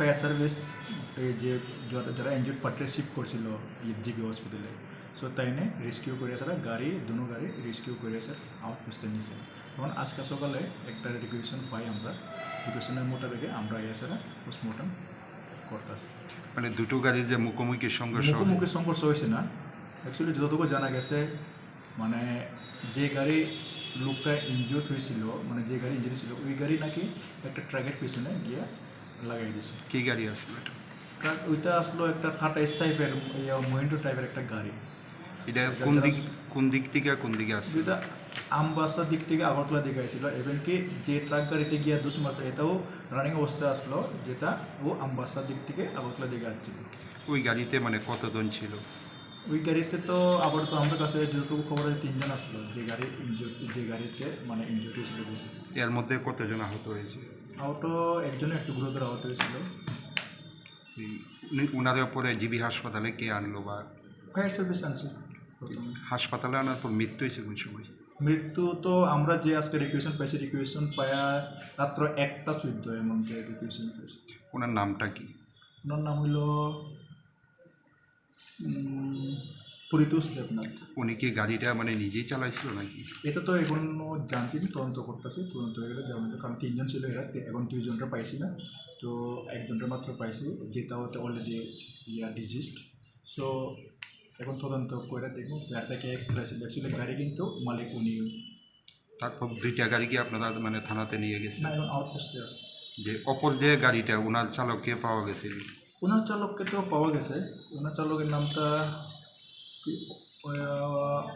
Fire service এই যে যারা যারা পার্টি রিসিভ করছিল জিবি হসপিটালে সো তাইনে রেস্কিউ করে স্যার গাড়ি দুনো গাড়ি রেস্কিউ করে স্যার আউট পোস্টে নিয়েছে। তখন আজকে সকালে একটা রিকুয়েশন পাই আমরা রিকুয়েশনের মোটা থেকে আমরা ইয়ে স্যার পোস্টমর্টম করতেছি। মানে দুটো গাড়ির যে মুখোমুখি সংঘর্ষ মুখোমুখি সংঘর্ষ হয়েছে না। অ্যাকচুয়ালি যতটুকু জানা গেছে মানে যে গাড়ি লোকটা ইনজিওর হয়েছিল মানে যে গাড়ি ইঞ্জুরি ছিল ওই গাড়ি নাকি একটা ট্রাকের পিছনে গিয়ে লাগাই দিয়েছে কি গাড়ি আসলো এটা? ট্রাক ওইটা আসলো একটা টাটা টাইপের মহিন্দ্র টাইপের একটা গাড়ি। এটা কোন দিক কোন দিক থেকে কোন দিকে আসছে? যেটা আমবাসার দিক থেকে আগরতলা দিকে আসছিল। এবং কি যে ট্রাক গাড়িতে গিয়ে দুশ মাস এটাও রানিং অবস্থায় আসলো যেটা ও আমবাসার দিক থেকে আগরতলা দিকে আসছিল। ওই গাড়িতে মানে কতজন ছিল? ওই গাড়িতে তো আবার তো আমার কাছে যতটুকু খবর আছে তিনজন আসলো। যে গাড়ি ইনজুর যে গাড়িতে মানে ইনজুরি ছিল এর মধ্যে কতজন আহত হয়েছে? আহত একজনে একটু গুরুতর আহত হয়েছিল। উনি- উনাদের পরে জিবি হাসপাতালে কে আনলো বা ফায়ার সার্ভিস আনছে প্রথমে। হাসপাতালে আনার পর মৃত্যু হয়েছে কোন সময়? মৃত্যু তো আমরা যে আজকে রিকুয়েশন পাইছি রিকুয়েশন পায়া রাত্র একটা চোদ্দ এমন যে রিকুয়েশন পাইছি। ওনার নামটা কি? ওনার নাম হইল উম, পরিতোষ দেবনাথ উনি কি গাড়িটা মানে নিজেই চালাইছিল নাকি? এটা তো এখনও জানছি না, তদন্ত করতেছি তদন্ত হয়ে গেলে জানব। কারণ তিনজন ছিল এরা এখন দুইজনটা পাইছি না। তো একজনটা মাত্র পাইছি যেটা হতে অলরেডি ইয়া ডিজিস্ট সো এখন তদন্ত করে দেখব। গাড়িটা কে এক্সট্রা ছিল। অ্যাকচুয়ালি গাড়ি কিন্তু মালিক উনি। তারপর দুইটা গাড়ি কি আপনারা মানে থানাতে নিয়ে গেছে না এখন আউটপোস্টে আছে। যে অপর যে গাড়িটা ওনার চালককে পাওয়া গেছে? ওনার চালককে তো পাওয়া গেছে। ওনার চালকের নামটা কি আহ,